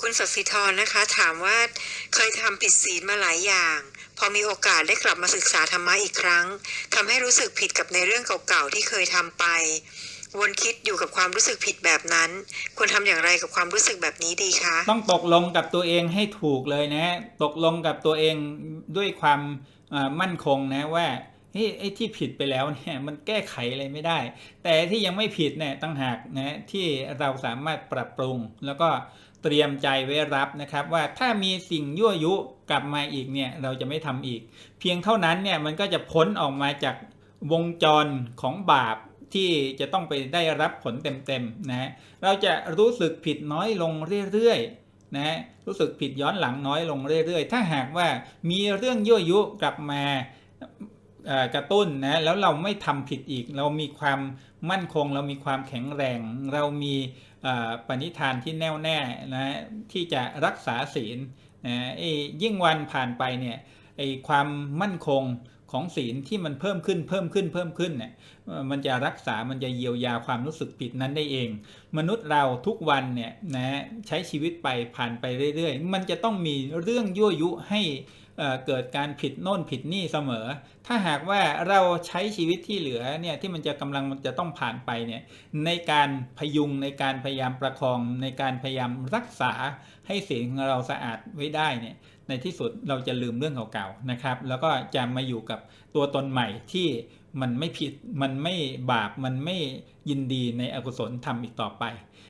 คุณสศิธรนะคะ ถามว่าเคยทำผิดศีลมาหลายอย่าง พอมีโอกาสได้กลับมาศึกษาธรรมะอีกครั้งทำให้รู้สึกผิดกับในเรื่องเก่าๆที่เคยทำไป วนคิดอยู่กับความรู้สึกผิดแบบนั้น ควรทำอย่างไรกับความรู้สึกแบบนี้ดีคะ ต้องตกลงกับตัวเองให้ถูกเลยนะ ตกลงกับตัวเองด้วยความมั่นคงนะว่า เฮ้ยไอ้ที่ผิดไปแล้วเนี่ยมันแก้ไขอะไรไม่ได้ แต่ที่ยังไม่ผิดเนี่ยตั้งหากนะที่เราสามารถปรับปรุง แล้วก็เตรียมใจไว้รับนะครับ ว่าถ้ามีสิ่งยั่วยุกลับมาอีกเนี่ยเราจะไม่ทำอีก เพียงเท่านั้นเนี่ยมันก็จะพ้นออกมาจากวงจรของบาปที่จะต้องไปได้รับผลเต็มๆนะฮะเราจะรู้สึกผิดน้อยลงเรื่อยๆนะฮะรู้สึกผิดย้อนหลังน้อยลงเรื่อยๆ ถ้าหากว่ามีเรื่องยั่วยุกลับมา กระตุ้นนะแล้วเราไม่ทำผิดอีก เรามีความมั่นคง เรามีความแข็งแรง เรามีปณิธานที่แน่วแน่นะที่จะรักษาศีลนะยิ่งวันผ่านไปเนี่ยไอความมั่นคงของศีลที่มันเพิ่มขึ้นเพิ่มขึ้นเพิ่มขึ้นเนี่ยมันจะรักษามันจะเยียวยาความรู้สึกผิดนั้นได้เอง มนุษย์เราทุกวันเนี่ยนะใช้ชีวิตไปผ่านไปเรื่อยๆ มันจะต้องมีเรื่องยั่วยุให้ เกิดการผิดโน่นผิดนี่เสมอ ถ้าหากว่าเราใช้ชีวิตที่เหลือเนี่ยที่มันจะกำลังจะต้องผ่านไปเนี่ยในการพยุงในการพยายามประคอง ในการพยายามรักษาให้ศีลของเราสะอาดไว้ได้เนี่ยในที่สุดเราจะลืมเรื่องเก่าๆนะครับ แล้วก็จะมาอยู่กับตัวตนใหม่ที่มันไม่ผิดมันไม่บาปมันไม่ยินดีในอกุศลทำอีกต่อไป